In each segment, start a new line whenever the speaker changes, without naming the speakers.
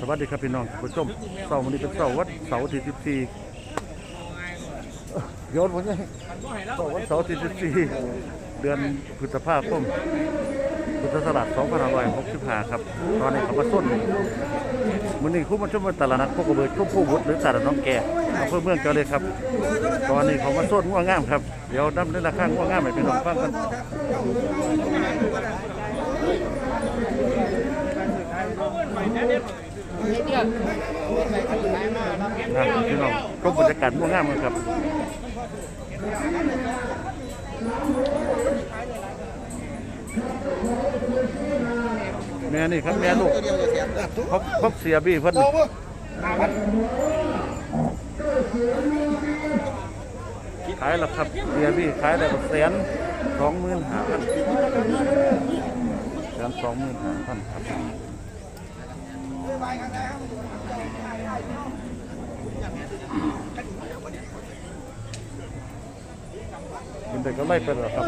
สวัสดีครับพี่น้องผู้ชมเสาร์วันนี้เป็นเสาร์วันเสาร์ที่14เอ้อโยนผมยังเสาร์วันเสาร์ที่14เดือนพฤษภาคมพุทธศักราช2565ครับ ตอนนี้เขามาส้นมื้อนี้คุณผู้ชมเป็นตลาดนัดโคกระเบือชุ่มผู้วุฒิหรือตลาดน้องแก่อำเภอเมืองเจ้าเลยครับ ตอนนี้เขามาส้นง่วงงามครับ เดี๋ยวนํเรื่องราคาง่วงงามให้พี่น้องฟังกัน ครับพี่น้องก็บรรยากาศม่วงงามเลยครับแม่นี่ครับแม่ลูก
เดียวจะเสียบ
พบพบเสียบี้เพิ่นขายแล้วครับเสียบี้ขายได้แสนสองหมื่นห้าพันแสนสองหมื่นห้าพันครับ เป็นเด็กก็ไล่ไปแล้วครับ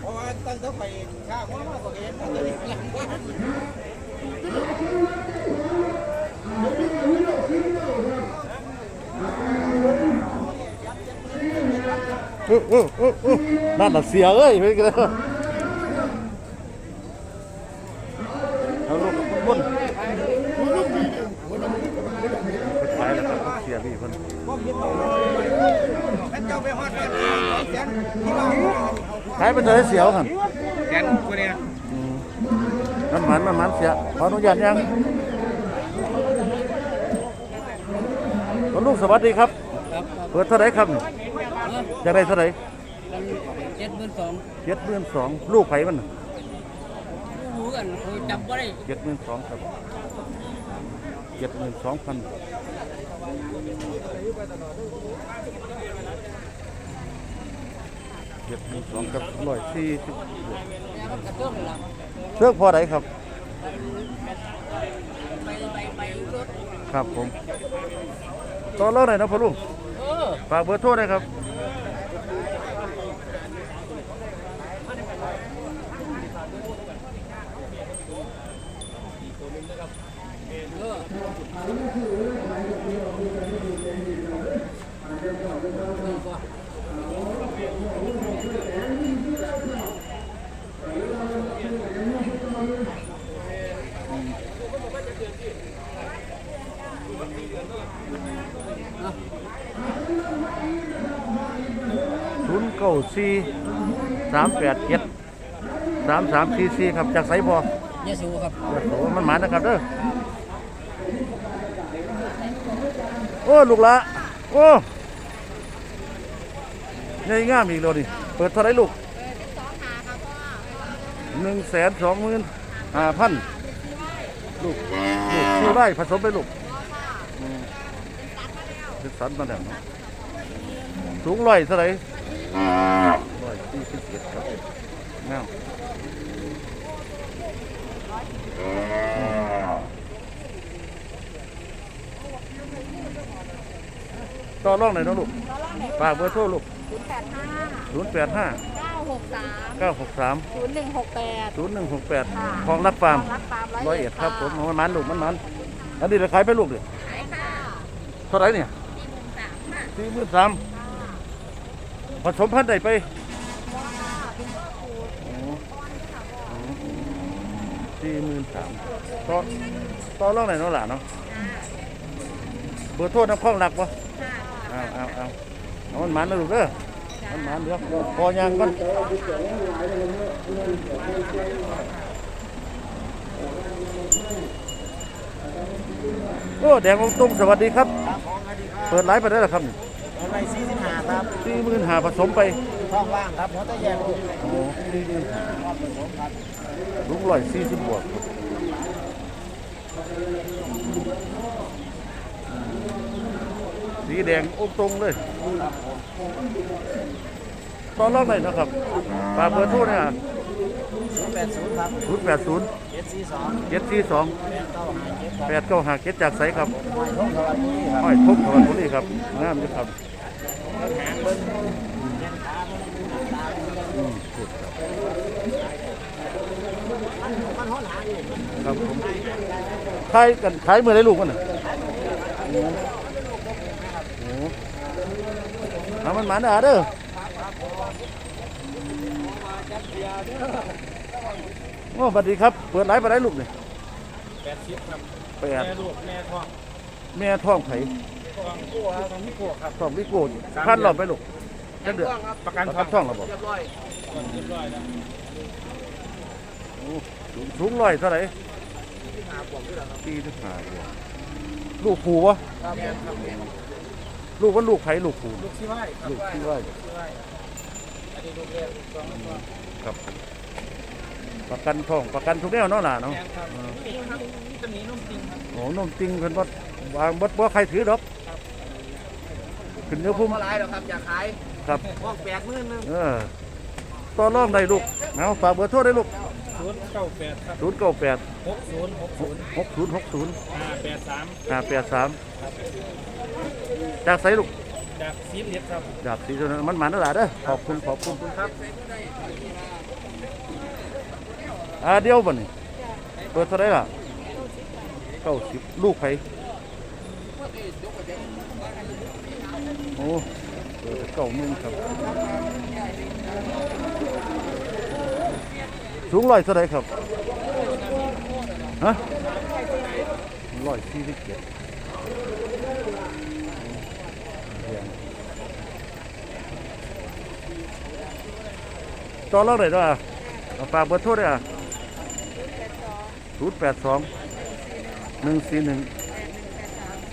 เพราะว่าตั้งแต่ไปข้าวเพราะว่าก็เห็นตัวนี้หลังบ้า
เออเออเออเออนั่นน่ะเสียเอ้ยไปกันเลยเอาลูกบนไปขายแล้วครับเขาเสียพี่เพิ่น
พวกคิดต่อแล้วเจ้าไปฮอดแบบเสียงที่ว่า
ขายเป็นเท่าไหร่เสียวครับ
แกนกูเนี่ย
อืมมันหมันมันหมันเสียขออนุญาตยังคุณลูกสวัสดีครับ
ครับ
เปิดเท่าไหร่ครับจะได้เท่าไหร่
เจ็ดหมื่นสอง
เจ็ดหมื่นสองลูกไผ่มัน
รู้กันเขาจับว่าได้
เจ็ดหมื่นสองครับเจ็ดหมื่นสองพัน เจ็ดหมื่นสองกับร้อยสี่สิบ
แล้วมันกระเตื้องหลัง
เลือกพอไหนครับ
ไปไปไปรถ
ครับผมต่อเล่าหน่อยนะพ่อลุง
เออ
ฝากเบอร์โทรหน่อยครับ ศูนย์เก้าสี่สามแปดเจ็ดสามสามสี่สี่ครับจากไสพอ
เยสูครับ
โอ้โหมันหมานะครับเด้อ โอ้ ลูกละ โอ้ยังงามอีกแล้วนี่ เปิดเท่าไหรลูกหนึ่งแสนสองหมื่นห้าพันลูก ลูกชื่อไร่ผสมไปลูกอืมเป็นสันมาแล้วเนาะสูงร้อยเท่าไหร ร้อยสี่สิบเจ็ดครับงามต่อรองหน่อยเนาะลูกฝากเบอร์โทรลูก
ศูนย์แปดห้า
ศูนย์แปดห้า
เก้าหกสาม
เก้าหกสาม
ศูนย์หนึ่งหกแปด
ศูนย์หนึ่งหกแปด
ค่ะ
คลองรักฟาร์ม
รักฟาร์ม
ร้อยเอ็ดครับผมมันมันลูกมันมันอันนี้เราขายไปลูกเลย
ขายค่ะ
เท่าไหรเนี่ย
สี่หมื่นสามค่ะ
สี่หมื่นสาม ผสมพันธุ์ใดไป
ว้าเป็นตัวคูด
อ๋อ
ก้อนที่ค่ะบอก
สี่หมื่นสามต่อต่อรองไหนเนาะหล่ะเนาะเบอร์โทรน้ำคล้องหลักปะเอาเอาเอาเอามันมันนะลูกเด้อมันมันเดี๋ยวพอยางก่อนโอ้แดงองตรงสวัสดีครับ เปิดไลฟ์ไปได้แล้วครับ
อะไรสี่สิบห้า ครับ
สี่หมื่นหาผสมไป
ท้องว่างครับหัวตะแยงลูก
โอ้สี่หมื่นหา
ความผสมครับ
ลูกร้อยสี่สิบบวกสีแดงองตรงเลยตอนรอบไหนนะครับฝากเบอร์โทรเนี่ย
ศูนย์แปดศูนย์ครับ
ศูนย์แปดศูนย์
เจ็ดสี่สอง
เจ็ดสี่สอง
แปดเก้าห้าเจ็ดครับ
แปดเก้าหาเจ็ดจากไสครับ
หอยทงสวัสดีครับ
ห้อยทุบถอนบุรีครับงามด้วยครับ ครับ
มันมันห้อนหางอยู่
ครับผมขายกันขายเมื่อไรลูกมันน่ะโอ้โหเอามันหมาเด้อเด้อโอ้สวัสดีครับ เปิดไลฟ์ไปได้ลูกเนี่ย
แปดสิบครับ
แปด
แม่ลูกแม่ท้อง
แม่ท้องไผ่
ท้องกู้ครับท้องกู้ครับ
ท้องวิโก้พันหลอดไปลูกจังเดือด
ประกัน
ประ
ท้
กั
อนง
ท้องเราบอก
เรียบร้อยเรียบร้อยแล้ว
โอ้สูงสูงร้อยเท่าไหร่
หาบวกด้วยเหรอครับ
ปีที่ห้าบวกลูกผูวะ
ครับแม่ครับ
ลูกว่าลูกไผ่ลูกผู
ลูกที่ไหวครับ
ลูกที่ว่า
ลูกที่ไหวอันนี้ลูกแรกลูกสองลูกสอง
ครับผมประกันท้องประกันทุกแนวเนาะล่ะเนาะ
แม่ครับนี่ครับนี่จะมีนุ่มจริงครับ
โอ้นมจริงเพิ่นบ่วางบ่บ่ใครถือดอก ขึ้นเนื้อพุ่ม
ก็ร้ายแล้วครับอยากขาย
ครับ
ห้องแปดหมื่นหนึง
เออต่อรองได้ลูกเอาฝากเบอร์โทรได้ลูก
ศูนย์เก้าแปดครับ
098
หกศูนย์หกศูนย์
6060
ห้าแปดสาม
583จากไสลูก
จากซีเรียสครับ
จากสีชนมันหมันนั่นล่ะเด้อขอบคุณขอบคุณ
ครับ
อ่าเดียวบ่นี่เปิดเท่าไหร่ล่ะ90ลูกไผ โอ้เปิดเก้ามื่นครับ สูงร้อยเท่าไรครับ ฮะร้อยสี่สิบเจ็ดต่อรองได้ด้วยอะเอาฝากเบอร์โทรด้วยอะศูนย์แปดสองหนึ่งสี่หนึ่ง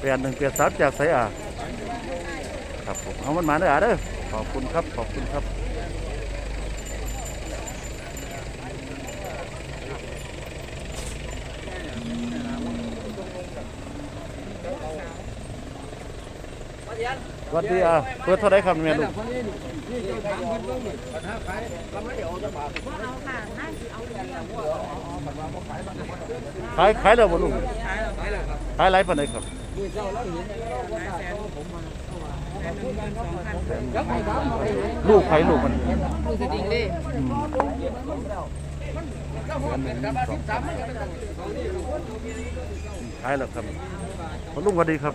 แปดหนึ่งแปดสามจากไสอะ ครับผมเอามันมาเด้อเด้อขอบคุณครับขอบคุณครับวัสดีอะเปิดเท่าไรครับเมียลูกขายขายแล้วบ่ลูกขายไรปานใดครับ ลูกใครลูกมัน
มือสติงเด้
อืมขายแล้วครับพ่อลุงสวัสดีครับ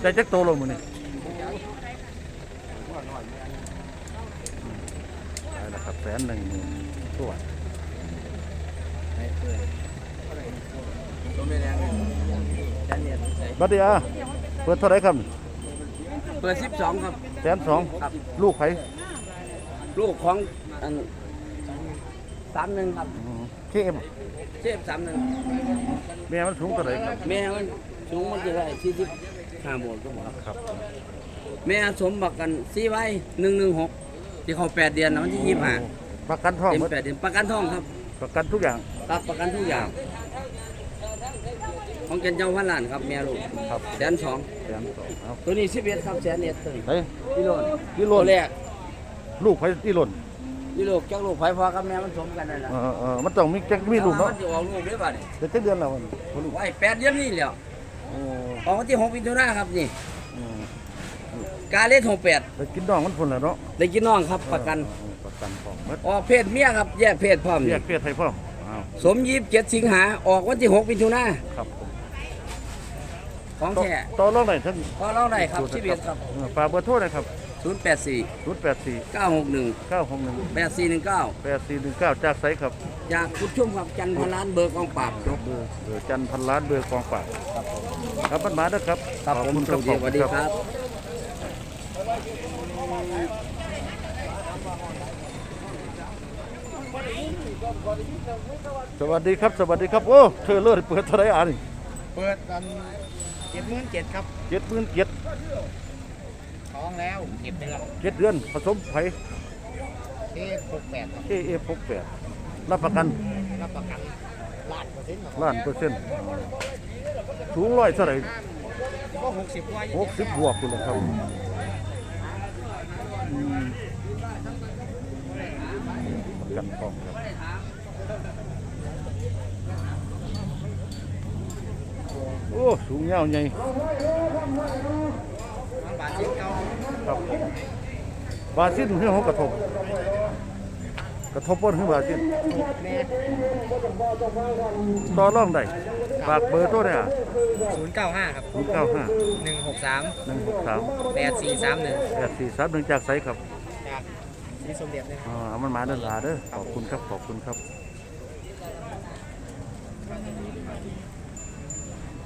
ได้จักโตลงมือนี้ขายแล้วครับแสนหนึ่งหมื่นตัว
น
บัดเดียเปิดเท่าไหรครับ
เปิดสิบสองครับ
แสนสองลูกไผ
ลูกของอันสามหนึ่งครับ
เคเอ็ม
เชฟสามหนึ่ง
แม่มันสูงเท่าไหรครับ
แม่มันสูงมันจะได้สี่สิบห้าโมงก็บอก
ครับ
แม่สมบักกันสี่ไว้หนึ่งหนึ่งหกที่เขาแปดเดือนนะวันที่ยี่สิบห้า
ประกันท้อง
เต็ม
หมด
แปดเดือนประกันทองครับ
ประกันทุกอย่าง
รับประกันทุกอย่าง ของเกณฑ์เจ้าพันล้านครับแม่ลูก
ครับ
แสนสอง
แสนสองเอา
ตัวนี้สิบเอ็ดครับแสนเอ็ดตัวนี้
เฮ้ย
กิโลน
กิโล
ตัวแรก
ลูกไผที่หล่น
กิโลจักลูกไผ่พอกับแม่มันสมกันนั่นแหละ
เออเออมันต้องมีจักมีลูกเนาะ
มันจะออกลูกได้ป่ะนี่
เดี๋ยวจักเดือนแล้วมันบ่ลูก
ไว้แปดเดือนนี่แหล้ว
โอ้
ออกวันที่หกมิถุนายนครับนี่
อืม
กาเล่นหกแปด
ไปกินน้องมันพุ่นแล้วเนาะ
ได้กินน้องครับประกัน
เออประกันท้องหมด
ออกเพศเมียครับแยกเพศพร้อม
เรี
นี่
ยกเพศให้พ่ออ้าว
สมยีบเจ็ดสิงหาออกวันที่หกมิถุนายน
ครับผม
ของ
ต่อ
แท้
ต่อรองได้ทั้ง
ก็เล่าได้ครับชีวิตครับ
เออฝากเบอร์โทรหน่อยครับ
ศูนย์แปดสี่
084
เก้าหกหนึ่ง
961
แปดสี่หนึ่งเก้า
8419จากไสครับ
อยากคุณชุ่มครับจันทร์พันล้านเบอร์กองปราบจบ
เบอร์เบอร์จันทร์พันล้านเบอร์กองฝากครับมันมาเด้อครับ
ครับ
ขอบ
ผม
คุณ
โช
ครับ
คดีสวัสดีครับ
สวัสดีครับ สวัสดีครับ โอ้เธอเลิศเปิดเท่าไหรอะนี่
เปิดกัน เจ็ดหมื่นเจ็ดครับ
เจ็ดหมื่นเจ็ด
ท้องแล้วเก็บเดือน
เจ็ดเดือนผสมไผ่
เอหกแปดครับ
เอเอพกแปดรับประกัน
รับประกันล้านเปอร์เซ็นต์ครับ
ล้านเปอร์เซ็นต์สูงร้อยเท่าไหร่
ก็หกสิบกว่า
หกสิบบวกคุณละครับอืมประกันทองครับ โอ้สูงยาวใหญ่
บาทชิ้นเก่า
ครับบาซินเรื่องของกระทบ กระทบป้นขึ้นมาจิ
แม่
ต่อรองได้ฝากเบอร์โทรได้อะ
ศูนย์เก้าห้าครับ
ศูนย์เก้าห้า
หนึ่งหกสาม
หนึ่งหกสาม
แปดสี่สามหนึ่ง
แปดสี่สามหนึ่งจากไสครับ
จากสีสมเด็จนะครับ
อ่าเอามันมาเดินลาเด้อขอบคุณครับขอบคุณครับ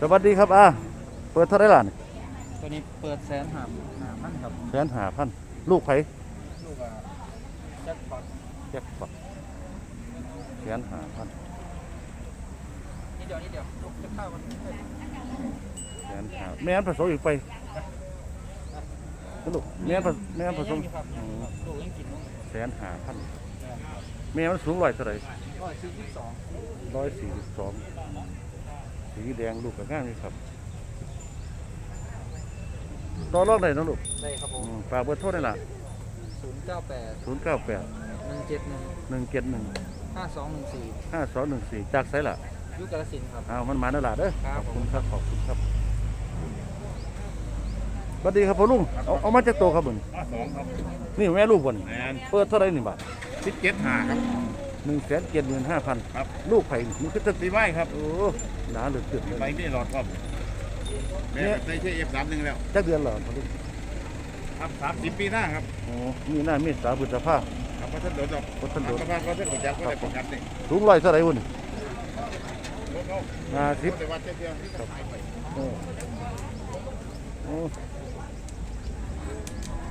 สวัสดีครับอ่าเปิดเท่าไหรล่ะนี่
ตัวนี้เปิดแสนหาหาพันครับ
แสนหาพันลูกไผ
ลูกอะแจ็คพอต
แยกปักแสนหาพัน
นิดเดียวนิดเดียวลูกจะเข้ามัน
แสนหาแม่นผสมอีกไปลูกแม่นผสแม่นผสม
ครับ
อืม
ลูกยังกิน
แสนหาพันแม่มันสูงร้อยเท่าไหร่
ร้อยสี่สิบสอง
ร้อยสี่สิบสอง สีแดงลูกกับง่ายนี่ครับต่อรองได้เนาะลูก
ได้ครับผ
อื
ม
มฝากเบอร์โทรได้ล่ะ
ศูนย์เก้าแปด
ศูนย์เก้าแปด
หนึ่งเจ็ดหนึ่ง
หนึ่งเจ็ดหนึ่ง
ห้าสองหนึ่งสี่
ห้าสองหนึ่งสี่จากไสล่ะ
ยุคกาลสินธุ์ครับ
อ้าวมันมาแล้วล่ะเด้อ
ครั
ข
บ
อบคุณครับขอบคุณครับสวัสดีครับพ่อลุงเอาเอามาจากโตครับบุญ
สองครับ
นี่แม่ลูกบน
แมน
เปิดเท่าไหรหนึ่งบาท
สิบเจ็ดหาครับ
หนึ่งแสนเจ็ดหมื่นห้าพัน
ครับ
ลูกไผ่มันคือจะ
ตีไม้ครับ
โอ้ หนาเหลือเกินเลย
ไปที่หลอดครับแม่ใส่เชืเอฟสามหนึ่งแล้ว
จักเดือนเหรอพ่อลุง
ครับสามสิบปีหน้าครับ
โอ้มีหน้ามีสาบุตรภาพ
ครับเพราะท่านโดดดอก
เพราะท่านโดด
เพราะท่านก็ท่านโดดยักษ์ก็ได้ประกันนี่
สูงร้อยเท่าไหรบุญ
รถเขา
ห้าสิบ
แต่ว่าเจ้าเดียวที่ขายไป
โอ้โอ้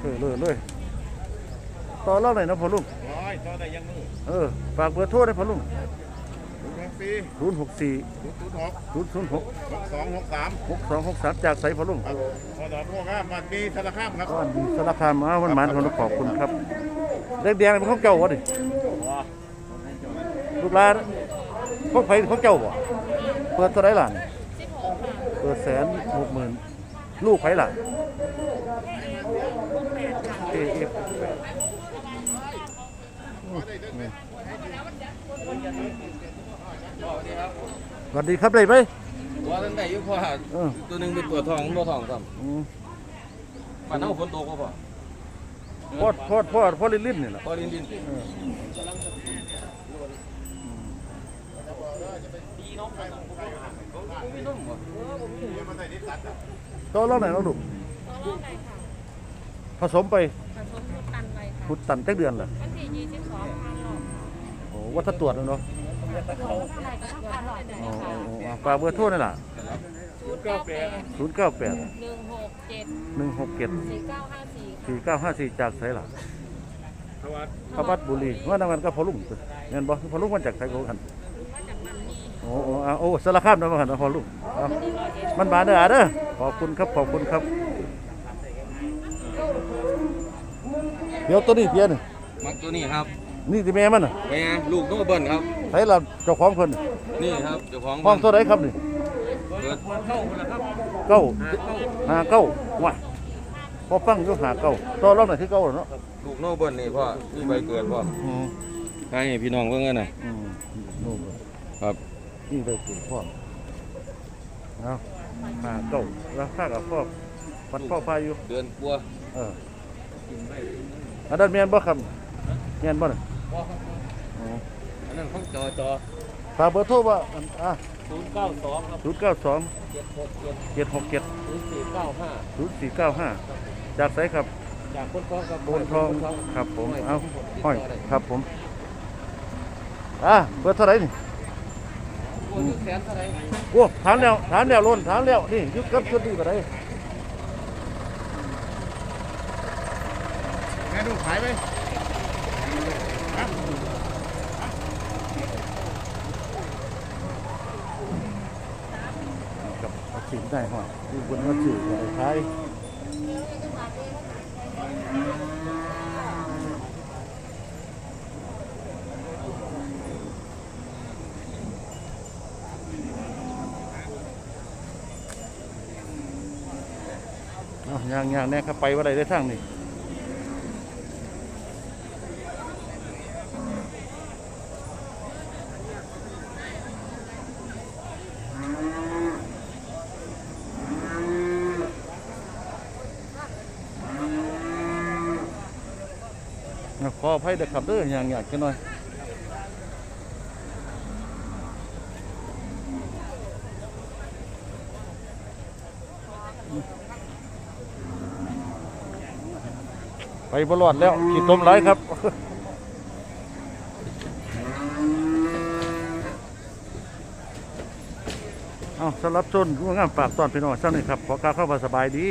เออเลยเลยต่อเล่าหน่อยนะพ่อลุง
ร้อยต่อได้ยังมือ
เออฝากเบอร์โทรได้พ่อลุง
ศูนย์ห กสี่
ศูนย์หกสี่
ศูนย์ศูนย์หก
ศูนย์ศูนย์หก
หกสองหกสาม
หกสองหกสามจากไสพ่อลุง
ครับพอดอกพวกครับมันมีธนาคารครับ
ก้อนดีสารคามอ้าวมันหมันคนขอบคุณครับแดงๆเป็นของเจ้าวะดิลูกหลานพวกไผของเจ้าบ่เปิดเท่าไหรล่ะนี่เปิดแสนหกหมื่นลูกไผล่ะเอเอฟ สวัสดีครับได้ไหม
ตัวนั้นได้อยู่พอ
เออ
ตัวหนึงเป็นตัวทองมันบ่ทองซ้
อืมำ
ป่านเฮาฝนตกบ่พอ
พอดพอดพอดพอดลิ้นๆนี่แหละ
พอดินดิน
เออ
มีนมบ่
ต่อเล่าไหนอยเราลูก
ตัวรอบไหนค่ะ
ผสมไป
ผสมพุตันไปค่ะ
พุดตันจักเดือนเหรอ
วันที่ยี่สิบสองพันหลอด
โอ้วัดถ้าตรวจแล้วเนาะ
ตัวเท่าไหร่ก็ต้องการหลอดเลย
โอ้
นะ
โอ้
คะ
โอ้อะฝากเบอร์โทรนี่ล่ะ
ศูนย์เก้าแปด
ศูนย์เก้าแปด
หนึ่งหกเจ็ด
หนึ่งหกเจ็ด
สี่เก้าห้าสี่
สี่เก้าห้าสี่จากไสล่ะ
เพราะว่า
พระวัดบุรีว่านำกันก็พอลุงตัวเงินบ่พอลุงมันจากไสโกกัน
มาจากมันนี่
โอ้โอ้อะโอ้สารคามนำกันนะพอลุงเอามันบาเด้ออะเด้อขอบคุณครับขอบคุณครับ เดี๋ยวตัวนี้เพี้ยน
มักตัวนี้ครับ
นี่ที่แม่มันน่ะ
แม่ลูกโนเบิลครับ
ไสเราเจ้าของเพิ่น
นี่ครับเจ้าของ
ห้องตัวไหนครับนี่
เปิดเข้าพุ่นละครับ
เก้าหาเก้าว่ะพอฟังอยู่หาเก้าต่อรอบไหนที่เก้าเนาะ
ลูกโนเบิลนี่พ่อมีใบเกิดพ่อ
อืม
ให้พี่น้องเบิ่งกันน่ะ
อืมโน่นเลย
ครับ
นี่ได้ถึงพ่อเอาหาเก้าราคากับพ่อปัดพ่อพาอยู่
เดือนกลัว
เอออันนั้นเมียนบ่ครับเมียนบ่น่ะ อ๋อ
อันนั้นของจอจอ
ฝากเบอร์โทรว่าอันอะ
092ครับ
ศูนย์เก้าสอง
767
เจ็ดหกเจ็ด
0495
ศูนย์สี่เก้าห้าจากไสครับ
จากคนฟ้องกับ
โบนทองครับผม เอาห้อยครับผม อะเบอร์เท่าไหร่นี่
โอ้ยแสนเท่าไหร่
โอ้ถามแล้วถามแล้วล้นถามแล้ว นี่ยุคกับชุดนี้ก็ได้
แม่ดูขายไหม
กับเอาสินได้หอยดูบนวัดสื่อก็ได้ายย่างย่างแน่ครับไปว่าไรได้ทั้งนี่ ขออภัยเด็กขับด้วยอย่างอยากกันหน่อยไปบรอดแล้วขีดต้มไหลครับเอาสำรับชนงามปากตอนพี่น้องเช้านี้ครับขอการเข้ามาสบายดี